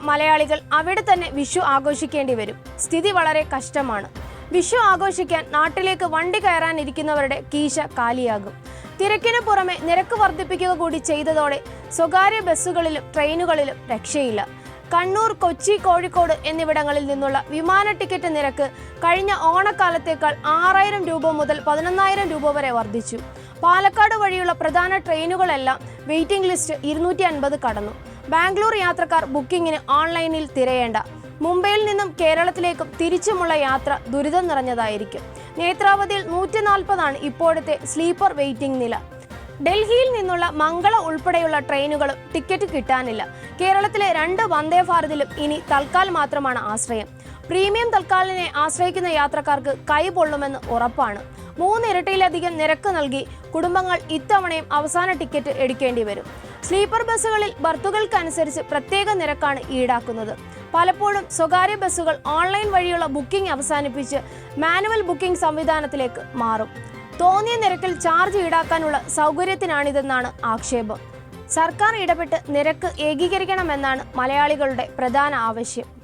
മലയാളികൾ അവിടെ തന്നെ വിഷു ആഘോഷിക്കേണ്ടി വരും. സ്ഥിതി വളരെ കഷ്ടമാണ്. വിഷു ആഘോഷിക്കാൻ നാട്ടിലേക്ക് വണ്ടി കയറാനിരിക്കുന്നവരുടെ കീശ കാലിയാകും. തിരക്കിന് പുറമെ നിരക്ക് വർദ്ധിപ്പിക്കുക കൂടി ചെയ്തതോടെ സ്വകാര്യ ബസ്സുകളിലും ട്രെയിനുകളിലും രക്ഷയില്ല. കണ്ണൂർ കൊച്ചി കോഴിക്കോട് എന്നിവിടങ്ങളിൽ നിന്നുള്ള വിമാന ടിക്കറ്റ് നിരക്ക് കഴിഞ്ഞ ഓണക്കാലത്തേക്കാൾ ആറായിരം രൂപ മുതൽ പതിനൊന്നായിരം രൂപ വരെ വർദ്ധിച്ചു. പാലക്കാട് വഴിയുള്ള പ്രധാന ട്രെയിനുകളെല്ലാം വെയിറ്റിംഗ് ലിസ്റ്റ് ഇരുന്നൂറ്റി കടന്നു. ബാംഗ്ലൂർ യാത്രക്കാർ ബുക്കിംഗിന് ഓൺലൈനിൽ തിരയേണ്ട. മുംബൈയിൽ നിന്നും കേരളത്തിലേക്കും തിരിച്ചുമുള്ള യാത്ര ദുരിതം നിറഞ്ഞതായിരിക്കും. നേത്രാവതിയിൽ നൂറ്റി നാൽപ്പതാണ് ഇപ്പോഴത്തെ സ്ലീപ്പർ വെയിറ്റിംഗ് നില. ഡൽഹിയിൽ നിന്നുള്ള മംഗള ഉൾപ്പെടെയുള്ള ട്രെയിനുകളും ടിക്കറ്റ് കിട്ടാനില്ല. കേരളത്തിലെ രണ്ട് വന്ദേ ഭാരതിലും ഇനി തൽക്കാൽ മാത്രമാണ് ആശ്രയം. പ്രീമിയം തൽക്കാലിനെ ആശ്രയിക്കുന്ന യാത്രക്കാർക്ക് കൈപൊള്ളുമെന്ന് ഉറപ്പാണ്. മൂന്നിരട്ടിയിലധികം നിരക്ക് നൽകി കുടുംബങ്ങൾ ഇത്തവണയും അവസാന ടിക്കറ്റ് എടുക്കേണ്ടി വരും. സ്ലീപ്പർ ബസ്സുകളിൽ ബർത്തുകൾക്കനുസരിച്ച് പ്രത്യേക നിരക്കാണ് ഈടാക്കുന്നത്. പലപ്പോഴും സ്വകാര്യ ബസ്സുകൾ ഓൺലൈൻ വഴിയുള്ള ബുക്കിംഗ് അവസാനിപ്പിച്ച് മാനുവൽ ബുക്കിംഗ് സംവിധാനത്തിലേക്ക് മാറും. തോന്നിയ നിരക്കിൽ ചാർജ് ഈടാക്കാനുള്ള സൗകര്യത്തിനാണിതെന്നാണ് ആക്ഷേപം. സർക്കാർ ഇടപെട്ട് നിരക്ക് ഏകീകരിക്കണമെന്നാണ് മലയാളികളുടെ പ്രധാന ആവശ്യം.